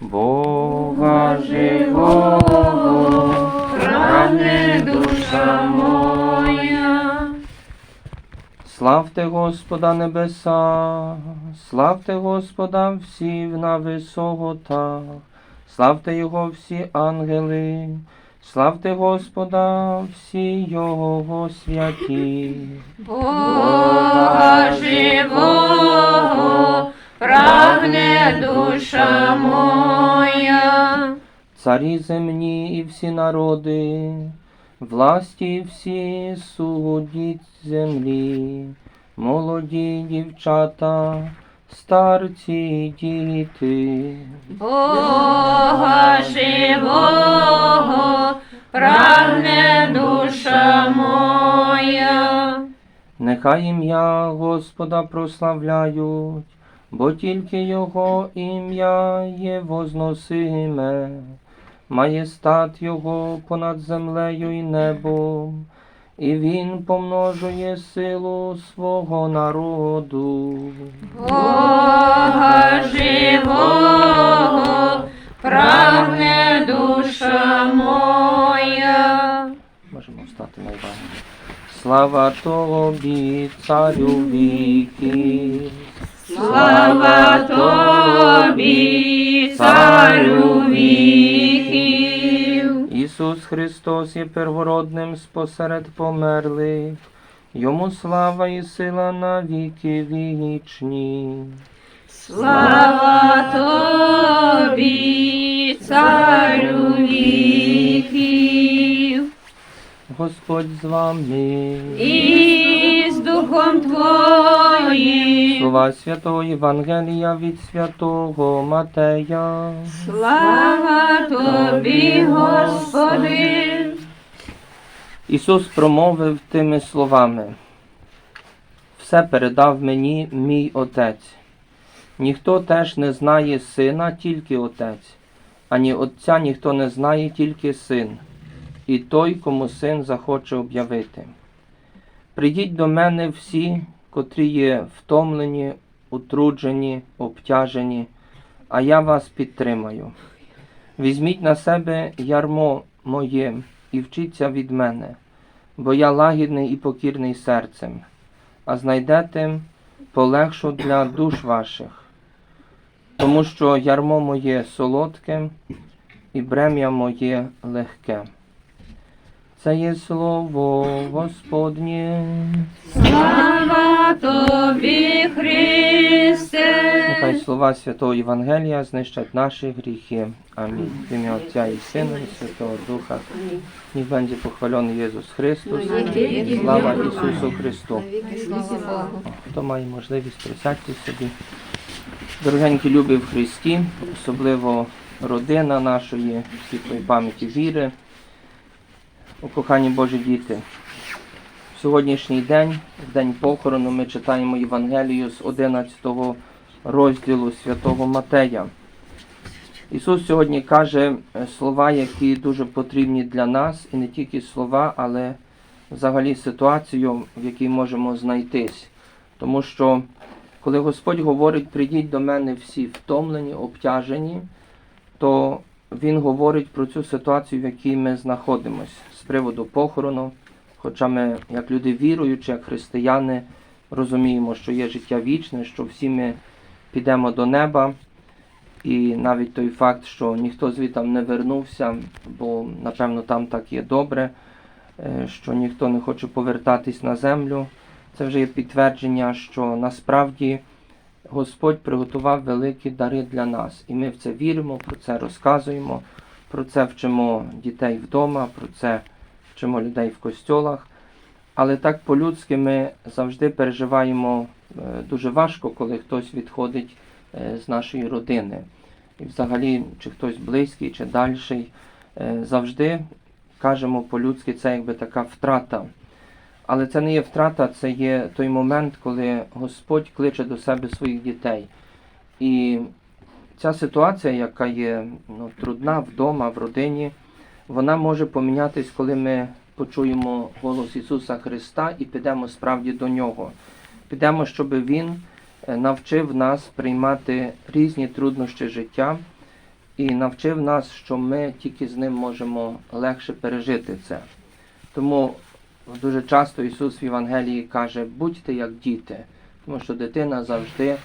Бога живого, прагне душа моя. Славте Господа небеса, славте Господа всі на висотах, славте Його всі ангели, славте Господа всі Його святі. Бога живого, прагне душа моя. Царі земні і всі народи, власті всі судіть землі, молоді дівчата, старці діти. Бога живого, прагне душа моя. Нехай ім'я Господа прославляють, бо тільки Його ім'я є возносиме, маєстат Його понад землею і небом, і Він помножує силу свого народу. Бога живого, прагне душа моя. Можемо встати на Івана. Слава тобі, царю віків. Слава тобі, царю віків. Ісус Христос є первородним спосеред померлих, йому слава і сила на віки вічні. Слава тобі, царю віків. Господь з вами. І духом твоїм. Слова святого Євангелія від святого Матея. Слава тобі, Господи. Ісус промовив тими словами. Все передав мені мій Отець. Ніхто теж не знає сина, тільки Отець, ані Отця ніхто не знає, тільки син, і той, кому син захоче об'явити. Прийдіть до мене всі, котрі є втомлені, утруджені, обтяжені, а я вас підтримаю. Візьміть на себе ярмо моє і вчіться від мене, бо я лагідний і покірний серцем, а знайдете полегшу для душ ваших, тому що ярмо моє солодке і брем'я моє легке. Це є слово Господнє. Слава тобі, Христе. Нехай слова Святого Євангелія знищать наші гріхи. Амінь. В ім'я Отця і Сина, і Святого Духа. Ніх буде похвалений Єсус Христос. Слава Ісусу Христу. Хто має можливість, присядьте собі. Дорогенькі любі в Христі, особливо родина нашої, світлої пам'яті віри, у кохані Божі діти. В сьогоднішній день, в день похорону, ми читаємо Євангелію з 11 розділу святого Матея. Ісус сьогодні каже слова, які дуже потрібні для нас, і не тільки слова, але взагалі ситуацію, в якій можемо знайтись. Тому що коли Господь говорить, прийдіть до мене всі втомлені, обтяжені, то Він говорить про цю ситуацію, в якій ми знаходимося з приводу похорону. Хоча ми, як люди віруючі, як християни, розуміємо, що є життя вічне, що всі ми підемо до неба. І навіть той факт, що ніхто звітам не вернувся, бо напевно там так є добре, е, що ніхто не хоче повертатись на землю. Це вже є підтвердження, що насправді Господь приготував великі дари для нас. І ми в це віримо, про це розказуємо, про це вчимо дітей вдома, про це вчимо людей в костьолах. Але так по-людськи ми завжди переживаємо е, дуже важко, коли хтось відходить е, з нашої родини. І взагалі, чи хтось близький, чи дальший, е, завжди кажемо по-людськи, це якби така втрата. Але це не є втрата, це є той момент, коли Господь кличе до себе своїх дітей. І ця ситуація, яка є ну, трудна вдома, в родині, вона може помінятись, коли ми почуємо голос Ісуса Христа і підемо справді до Нього. Підемо, щоб Він е, навчив нас приймати різні труднощі життя і навчив нас, що ми тільки з ним можемо легше пережити це. Тому дуже часто Ісус в Євангелії каже, будьте як діти, тому що дитина завжди,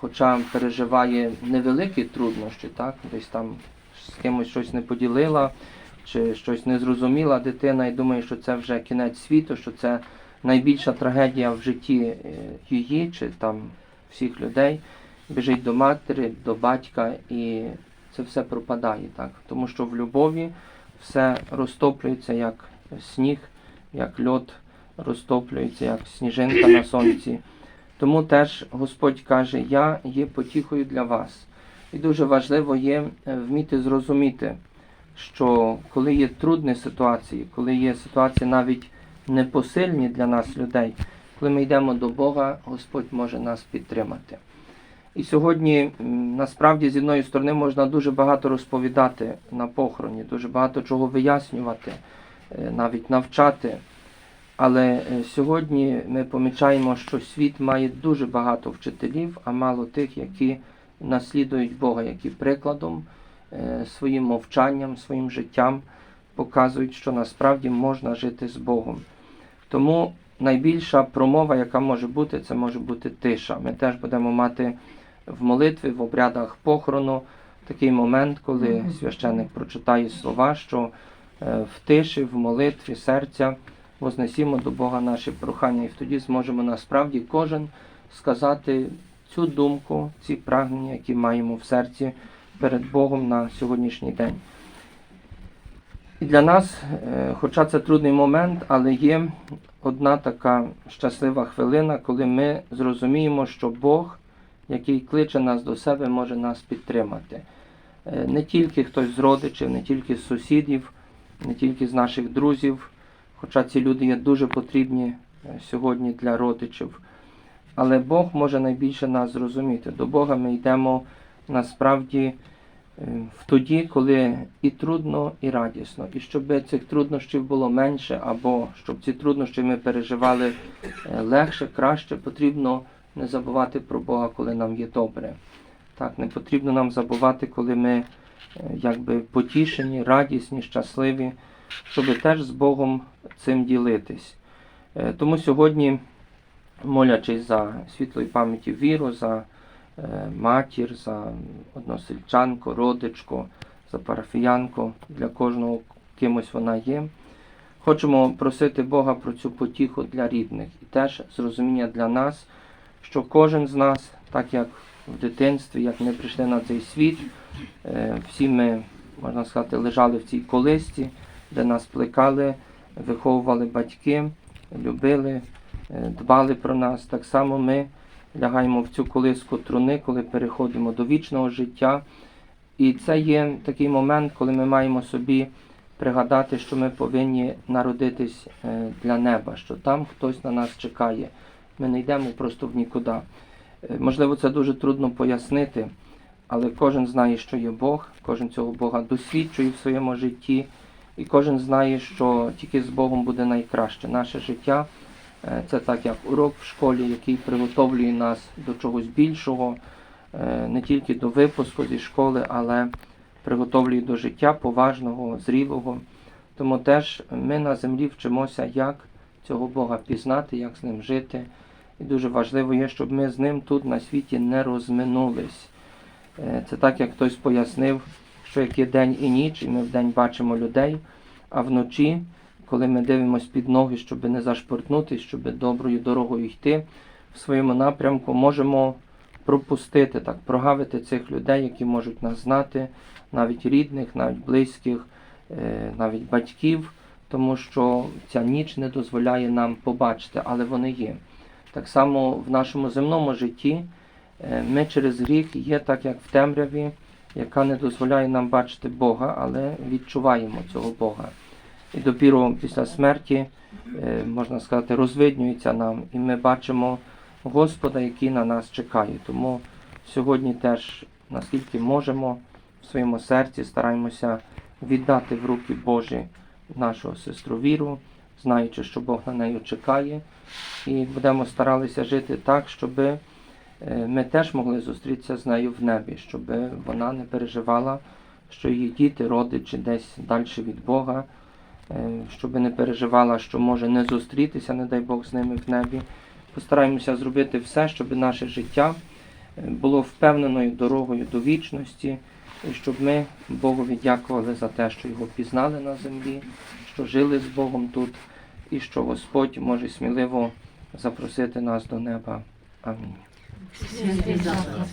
хоча переживає невеликі труднощі, так, десь там з кимось щось не поділила, чи щось не зрозуміла дитина і думає, що це вже кінець світу, що це найбільша трагедія в житті е, її чи там всіх людей. Біжить до матері, до батька, і це все пропадає, так. Тому що в любові все розтоплюється як сніг, як льод розтоплюється, як сніжинка на сонці. Тому теж Господь каже, я є потіхою для вас. І дуже важливо є е, вміти зрозуміти, що коли є трудні ситуації, коли є ситуації навіть непосильні для нас людей, коли ми йдемо до Бога, Господь може нас підтримати. І сьогодні насправді з одної сторони можна дуже багато розповідати на похороні, дуже багато чого вияснювати, навіть навчати. Але е, сьогодні ми помічаємо, що світ має дуже багато вчителів, а мало тих, які наслідують Бога, які прикладом, е, своїм мовчанням, своїм життям показують, що насправді можна жити з Богом. Тому найбільша промова, яка може бути, це може бути тиша. Ми теж будемо мати в молитві, в обрядах похорону такий момент, коли священник прочитає слова, що е, в тиші, в молитві серця вознесімо до Бога наші прохання, і тоді зможемо насправді кожен сказати цю думку, ці прагнення, які маємо в серці перед Богом на сьогоднішній день. І для нас, е, хоча це трудний момент, але є одна така щаслива хвилина, коли ми зрозуміємо, що Бог, який кличе нас до себе, може нас підтримати. Е, Не тільки хтось з родичів, не тільки з сусідів, не тільки з наших друзів, хоча ці люди є дуже потрібні е, сьогодні для родичів. Але Бог може найбільше нас зрозуміти. До Бога ми йдемо насправді е, в тоді, коли і трудно, і радісно. І щоб цих труднощів було менше, або щоб ці труднощі ми переживали е, легше, краще, потрібно не забувати про Бога, коли нам є добре. Так, не потрібно нам забувати, коли ми якби потішені, радісні, щасливі, щоб теж з Богом цим ділитись. Е, Тому сьогодні, молячись за світлої пам'яті віру, за е, матір, за односельчанку, родичку, за парафіянку, для кожного кимось вона є. Хочемо просити Бога про цю потіху для рідних і теж зрозуміння для нас, що кожен з нас, так як в дитинстві, як ми прийшли на цей світ, всі ми, можна сказати, лежали в цій колисці, де нас плекали, виховували батьки, любили, е, дбали про нас. Так само ми лягаємо в цю колиску труни, коли переходимо до вічного життя. І це є такий момент, коли ми маємо собі пригадати, що ми повинні народитись е, для неба, що там хтось на нас чекає. Ми не йдемо просто в нікуди. Е, Можливо, це дуже трудно пояснити, але кожен знає, що є Бог, кожен цього Бога досвідчує в своєму житті, і кожен знає, що тільки з Богом буде найкраще. Наше життя е, це так як урок в школі, який приготовлює нас до чогось більшого, е, не тільки до випуску зі школи, але приготовлює до життя поважного, зрілого. Тому теж ми на землі вчимося, як цього Бога пізнати, як з ним жити. І дуже важливо є, щоб ми з ним тут на світі не розминулись. Е, Це так, як хтось пояснив, що як є день і ніч, і ми вдень бачимо людей, а вночі, коли ми дивимося під ноги, щоб не зашпортнутися, щоб доброю дорогою йти в своєму напрямку, можемо пропустити, так, прогавити цих людей, які можуть нас знати, навіть рідних, навіть близьких, е, навіть батьків, тому що ця ніч не дозволяє нам побачити, але вони є. Так само в нашому земному житті ми через гріх є так, як в темряві, яка не дозволяє нам бачити Бога, але відчуваємо цього Бога. І допіру після смерті, е, можна сказати, розвиднюється нам, і ми бачимо Господа, який на нас чекає. Тому сьогодні теж, наскільки можемо, в своєму серці стараємося віддати в руки Божі нашу сестру віру, знаючи, що Бог на неї чекає, і будемо старалися жити так, щоб ми теж могли зустрітися з нею в небі, щоб вона не переживала що її діти, родичі десь далі від Бога, е, щоб не переживала, що може не зустрітися, не дай Бог з ними в небі. Постараємося зробити все, щоб наше життя е, було впевненою дорогою до вічності, і щоб ми Богові дякували за те, що його пізнали на землі, що жили з Богом тут, і що Господь може сміливо запросити нас до неба. Амінь. Sizin cezanız.